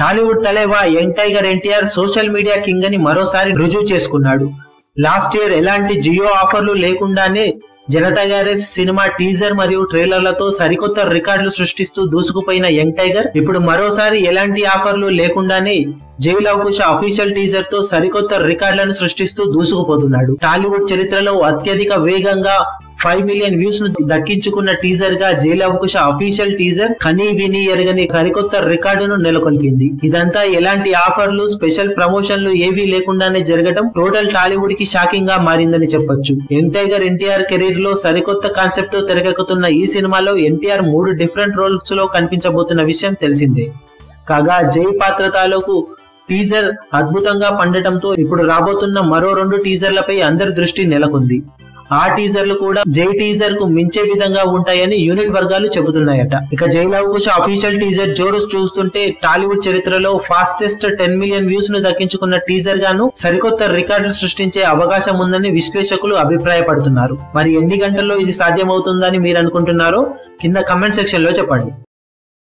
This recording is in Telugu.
Tollywood తలేవా young tiger NTR social media king అని మరోసారి రుజువు చేసుకున్నాడు. లాస్ట్ ఇయర్ ఎలాంటి జియో ఆఫర్లు లేకుండానే జనతా గ్యారేజ్ సినిమా టీజర్ మరియు ట్రైలర్లతో సరికొత్త రికార్డులు సృష్టిస్తూ దూసుకుపోయిన యంగ్ టైగర్ ఇప్పుడు మరోసారి ఎలాంటి ఆఫర్లు లేకుండానే జై లవకుశ అఫీషియల్ టీజర్తో సరికొత్త రికార్డులను సృష్టిస్తూ దూసుకుపోతున్నాడు. టాలీవుడ్ చరిత్రలో అత్యధిక వేగంగా ఫైవ్ మిలియన్ వ్యూస్ను దక్కించుకున్న టీజర్గా జైలు లవకుశ అఫీషియల్ టీజర్ కనీ విని ఎరగని సరికొత్త రికార్డును నెలకొల్పింది. ఇదంతా ఎలాంటి ఆఫర్లు స్పెషల్ ప్రమోషన్లు ఏవీ లేకుండానే జరగడం టోటల్ టాలీవుడ్కి షాకింగ్గా మారిందని చెప్పొచ్చు. యంగ్ టైగర్ ఎన్టీఆర్ కెరీర్లో సరికొత్త కాన్సెప్ట్తో తెరకెక్కుతున్న ఈ సినిమాలో ఎన్టీఆర్ మూడు డిఫరెంట్ రోల్స్లో కనిపించబోతున్న విషయం తెలిసిందే. కాగా జై పాత్ర తాలూకు టీజర్ అద్భుతంగా పండటంతో ఇప్పుడు రాబోతున్న మరో రెండు టీజర్లపై అందరి దృష్టి నెలకొంది. ఆ టీజర్లు కూడా జై టీజర్కు మించే విధంగా ఉంటాయని యూనిట్ వర్గాలు చెబుతున్నాయట. ఇక జై లవకుశ అఫీషియల్ టీజర్ జోరు చూస్తుంటే టాలీవుడ్ చరిత్రలో ఫాస్టెస్ట్ టెన్ మిలియన్ వ్యూస్ను దక్కించుకున్న టీజర్ గాను సరికొత్త రికార్డులు సృష్టించే అవకాశం ఉందని విశ్లేషకులు అభిప్రాయపడుతున్నారు. మరి ఎన్ని గంటల్లో ఇది సాధ్యమవుతుందని మీరు అనుకుంటున్నారో కింద కమెంట్ సెక్షన్లో చెప్పండి.